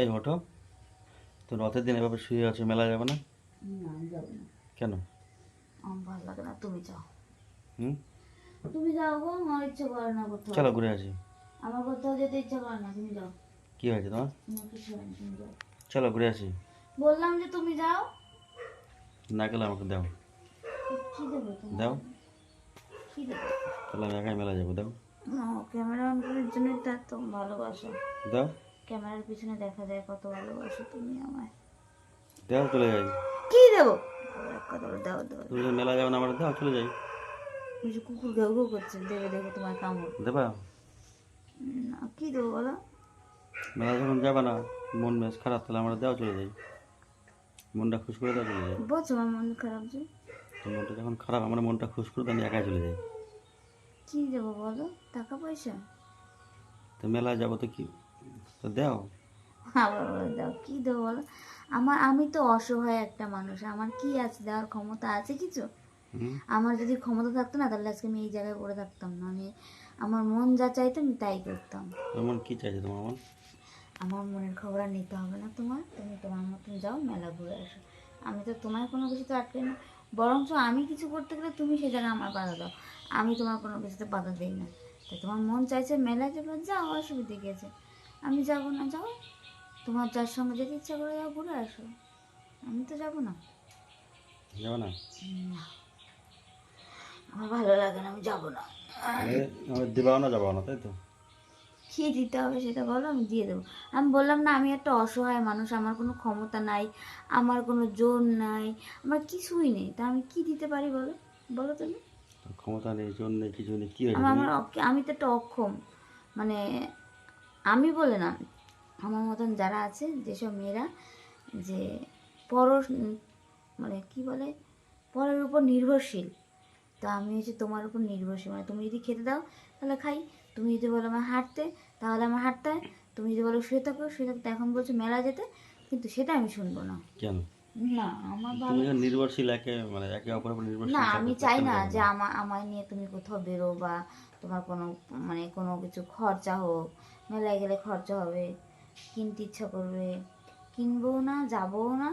এই ওঠো তো রথের দিন এভাবে শুয়ে আছে মেলা যাবে না? কেন? আমার ভালো লাগে না তুমি যাও। হুম? তুমি যাও গো আমার ইচ্ছে করে না কোথাও। চলো ঘুরে আসি। আমার কোথাও যেতে ইচ্ছে করে না তুমি যাও। কি হয়েছে তোমার? হয় চলো ঘুরে আসি। বললাম যে তুমি যাও। না গেলে আমাকে দাও। দাও। তাহলে আমি একাই মেলা যাব দাও। ক্যামেরা অন করার জন্যই তো এত ভালোবাসো। দাও। ক্যামেরার পিছনে দেখা যায় কত ভালোবাসো তুমি আমায়। দাও চলে যাই। কি দেবো? এক কথা দাও দাও। তুমি মেলা যাবে না আমার দাও চলে যাই। যে কুকুর ঘেউ ঘেউ করছে দেবে দেখো তোমার কামড়। দেবা? না কি দেবো বলো? মেলা যখন যাবে না মন মেজ খারাপ তাহলে আমরা দাও চলে যাই। মনটা খুশ করে দাও চলে যাই। বলছো আমার মন খারাপ যে। মনটা যখন খারাপ আমার মনটা খুশ করে আমি একাই চলে যাই। কি দেবো বলো? টাকা পয়সা? তো মেলায় যাব তো কি? তো দাও। আবার বলে দাও। কি দেবো বলো? আমার আমি তো অসহায় একটা মানুষ। আমার কি আছে? দেওয়ার ক্ষমতা আছে কিছু? আমার যদি ক্ষমতা থাকতো না তাহলে আজকে আমি এই জায়গায় পড়ে থাকতাম না। আমি আমার মন যা চাইতো আমি তাই করতাম। তোর মন কি চাইছে তোমার মন? আমার মনের খবর আর নিতে হবে না তোমার। তুমি তোমার মতন যাও মেলা ঘুরে আসো। আমি তো তোমার কোনো কিছু তো আটকে না। বরঞ্চ আমি কিছু করতে গেলে তুমি সে জায়গায় আমার বাধা দাও। আমি তোমার কোনো কিছুতে বাধা দিই না। তাই তোমার মন চাইছে মেলায় যাব যাও অসুবিধে গেছে। আমি যাব না যাও। তোমার যার সঙ্গে যেতে ইচ্ছা করে যাও ঘুরে আসো। আমি তো যাব না। যাবে না? আমার ভালো লাগে না আমি যাব না। আমি না যাব না তাই তো? কি দিতে হবে সেটা বলো আমি দিয়ে দেবো। আমি বললাম না আমি একটা অসহায় মানুষ আমার কোনো ক্ষমতা নাই আমার কোনো জোর নাই আমার কিছুই নেই। তা আমি কি দিতে পারি বলো? বলো তুমি। ক্ষমতা নেই জোর নেই কিছু নেই কি আমার আমি তো একটা অক্ষম। মানে আমি বলে না, আমার মতন যারা আছে, যেসব মেয়েরা, যে পর মানে কি বলে, পরের উপর নির্ভরশীল। তো আমি হচ্ছে তোমার উপর নির্ভরশীল মানে তুমি যদি খেতে দাও, তাহলে খাই। তুমি যদি বলো আমার হাঁটতে, তাহলে আমার হাঁটতে। হয় তুমি যদি বলো শুয়ে থাকো, শুয়ে থাকতে এখন বলছো মেলা যেতে, কিন্তু সেটা আমি শুনব না। কেন? না আমার তুমি যখন নির্ভরশীল একে মানে একে অপরের উপর নির্ভরশীল না আমি চাই না যে আমার আমায় নিয়ে তুমি কোথাও বেরো বা তোমার কোনো মানে কোনো কিছু খরচা হোক। মেলায় গেলে খরচা হবে কিনতে ইচ্ছা করবে। কিনবো না যাব না।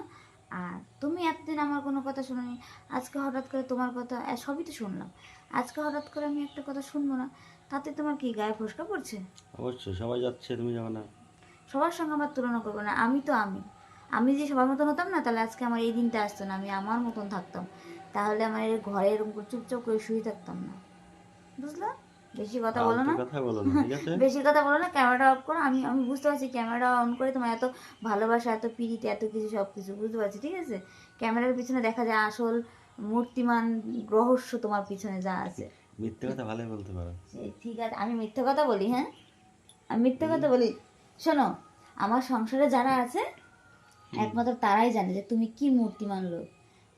আর তুমি এতদিন আমার কোনো কথা শোনোনি। আজকে হঠাৎ করে তোমার কথা সবই তো শুনলাম। আজকে হঠাৎ করে আমি একটা কথা শুনব না তাতে তোমার কি গায়ে ফসকা পড়ছে? অবশ্যই সবাই যাচ্ছে তুমি যাবে না। সবার সঙ্গে আমার তুলনা করব না আমি তো আমি। আমি যে সবার মতন হতাম না তাহলে আজকে আমার এই দিনটা আসতো না আমি আমার মতন থাকতাম। তাহলে আমার এই ঘরে এরকম চুপচাপ করে শুয়ে থাকতাম না। বুঝলা? বেশি কথা বলো না। বেশি কথা বলো না ক্যামেরাটা অফ করো আমি আমি বুঝতে পারছি ক্যামেরাটা অন করে তোমার এত ভালোবাসা এত পিড়িতে এত কিছু সব কিছু বুঝতে পারছি ঠিক আছে? ক্যামেরার পিছনে দেখা যায় আসল মূর্তিমান রহস্য তোমার পিছনে যা আছে। মিথ্যে কথা ভালোই বলতে পারো। ঠিক আছে আমি মিথ্যে কথা বলি হ্যাঁ? আমি মিথ্যে কথা বলি। শোনো আমার সংসারে যারা আছে একমাত্র তারাই জানে যে তুমি কি মূর্তিমান লোক।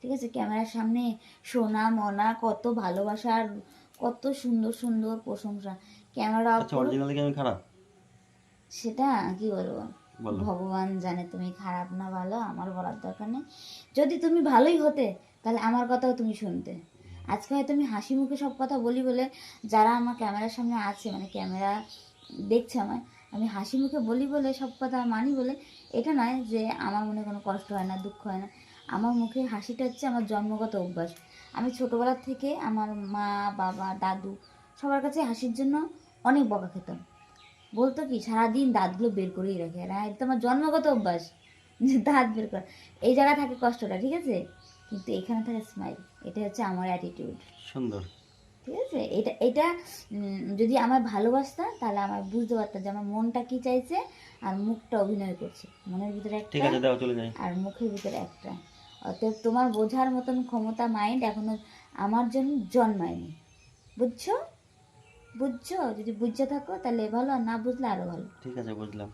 ঠিক আছে? ক্যামেরার সামনে সোনা মনা কত ভালোবাসার কত সুন্দর সুন্দর প্রশংসা। ক্যামেরা আচ্ছা অরিজিনালি কি আমি খারাপ? সেটা কি বলব? ভগবান জানে তুমি খারাপ না ভালো আমার বলার দরকার নেই। যদি তুমি ভালোই হতে তাহলে আমার কথাও তুমি শুনতে। আজকে হয়তো আমি হাসি মুখে সব কথা বলি বলে যারা আমার ক্যামেরার সামনে আছে মানে ক্যামেরা দেখছে আমায় আমি হাসি মুখে বলি বলে, সব কথা মানি বলে, এটা নয় যে আমার মনে কোনো কষ্ট হয় না, দুঃখ হয় না। আমার মুখে হাসিটা হচ্ছে আমার জন্মগত অভ্যাস। আমি ছোটোবেলার থেকে আমার মা, বাবা, দাদু সবার কাছে হাসির জন্য অনেক বকা খেতাম। বলতো কি, সারাদিন দাঁতগুলো বের করেই রাখে। আর এটা আমার জন্মগত অভ্যাস, যে দাঁত বের করা। এই জায়গায় থাকে কষ্টটা, ঠিক আছে? কিন্তু এখানে থাকে স্মাইল এটা হচ্ছে আমার অ্যাটিটিউড সুন্দর। ঠিক আছে? এটা এটা যদি আমার ভালোবাসতা তাহলে আমার বুঝতে পারতাম যে আমার মনটা কি চাইছে আর মুখটা অভিনয় করছে। মনের ভিতরে ঠিক একটা আছে দাও চলে যাই। আর মুখের ভিতরে একটা। অতএব তোমার বোঝার মতন ক্ষমতা মাইন্ড এখনও আমার জন্য জন্মায়নি। বুঝছ? বুঝছ? যদি বুঝতে থাকো তাহলে ভালো আর না বুঝলে আরও ভালো। ঠিক আছে বুঝলাম।